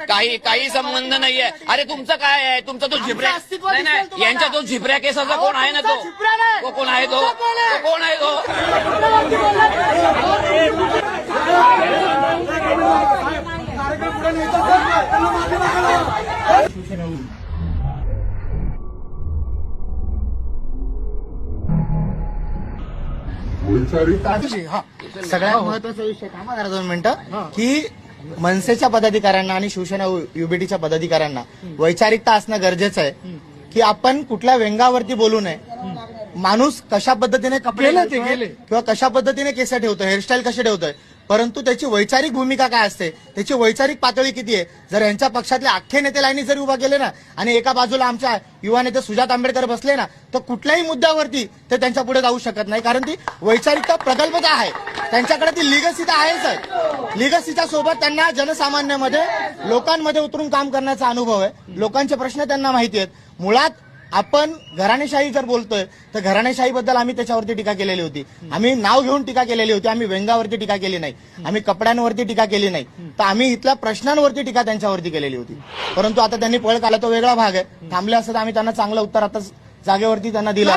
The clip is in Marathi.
काही काही संबंध नाहीये. अरे तुमचं काय आहे? तुमचा तो झिपऱ्या नाही नाही. यांच्या तो झिपऱ्या केसाचा कोण आहे ना तो? कोण आहे तो? कोण आहे? तो कोण आहे तो? सगळ्यात महत्त्वाचा विषय थांबा जरा दोन मिनिटं की मनसेच्या पदाधिकाऱ्यांना आणि शिवसेना युबीटीच्या पदाधिकाऱ्यांना वैचारिकता असणं गरजेचं आहे. की आपण कुठल्या व्यंगावरती बोलू नये. माणूस कशा पद्धतीने कपडे किंवा कशा पद्धतीने केस ठेवतोय हेअरस्टाईल कसे ठेवतोय परंतु त्याची वैचारिक भूमिका काय असते? त्याची वैचारिक पातळी किती आहे? जर यांच्या पक्षातले अख्खे नेते लाईनी जर उभा केले ना आणि एका बाजूला आमच्या युवा नेते सुजात आंबेडकर बसले ना तर कुठल्याही मुद्द्यावरती ते त्यांच्या पुढे जाऊ शकत नाही. कारण ती वैचारिकता प्रगल्भता आहे. त्यांच्याकडे ती लिगसी तर आहेच आहे. लिगसीच्या सोबत त्यांना जनसामान्यामध्ये लोकांमध्ये उतरून काम करण्याचा अनुभव आहे. लोकांचे प्रश्न त्यांना माहिती आहेत. मुळात आपण घराणेशाही जर बोलतोय तर घराणेशाहीबद्दल आम्ही त्याच्यावरती टीका केलेली होती. आम्ही नाव घेऊन टीका केलेली होती आम्ही व्यंगावरती टीका केली नाही. आम्ही कपड्यांवरती टीका केली नाही. तर आम्ही इथल्या प्रश्नांवरती टीका त्यांच्यावरती केलेली होती. परंतु आता त्यांनी पळ काला तो वेगळा भाग आहे. थांबले असं तर आम्ही त्यांना चांगलं उत्तर आता जागेवरती त्यांना दिलं.